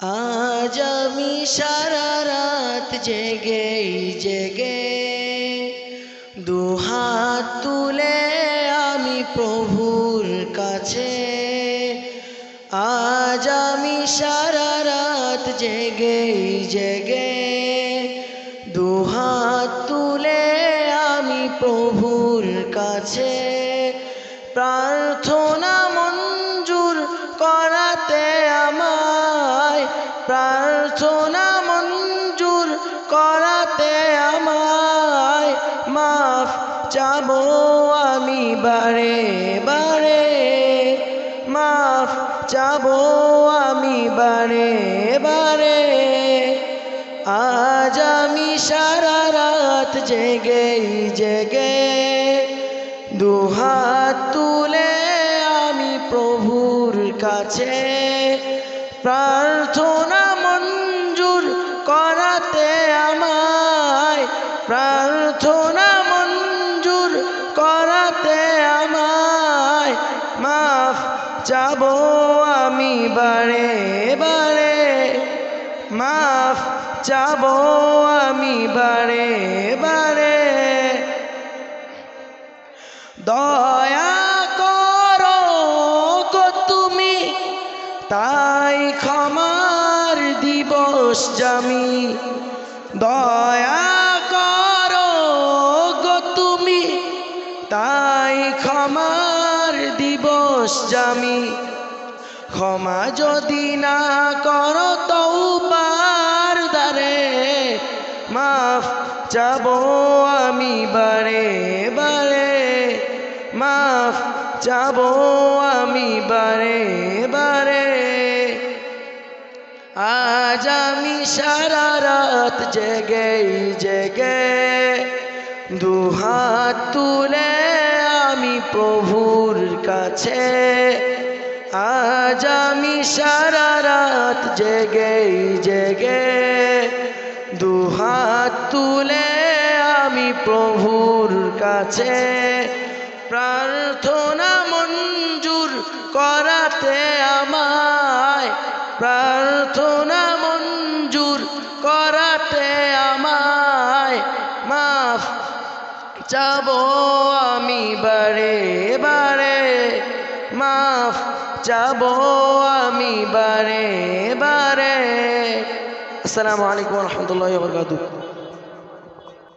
আজ আমি সারা রাত জেগে জেগে দুহাত তুলে আমি প্রভুর কাছে। আজ আমি সারা রাত জেগে জেগে দুহাত তুলে আমি প্রভুর কাছে। প্রার্থনা প্রার্থনা মঞ্জুর করাতে আমায় মাফ চাবো আমি বারে বারে। মাফ চাবো আমি বারে বারে। আজ আমি সারা রাত জেগে জেগে দুহাত তুলে আমি প্রভুর কাছে মঞ্জুর করাতে আমায়, প্রার্থনা মঞ্জুর করাতে আমায়। মাফ চাবো আমি বারে বারে, মাফ চাবো আমি বারে বারে। দয়া তাই ক্ষমার দিবস জামি। দয়া করো গো তুমি, তাই ক্ষমার দিবস জামি। ক্ষমা যদি না করো তৌবার দারে মাফ চাবো আমি বারে বারে। মাফ চাবো আমি বারে আজ আমি সারা রাত জেগে জেগে দুহাত তুলে আমি প্রভুর কাছে। আজ আমি সারা রাত জেগে জেগে দুহাত তুলে আমি প্রভুর কাছে। প্রার্থনা মঞ্জুর করাতে আমায় প্রার্থনা চাবো আমি বারে বারে মাফ চাবো আমি বারে বারে। আসসালামু আলাইকুম রহমতুল্লাহ বরকাতু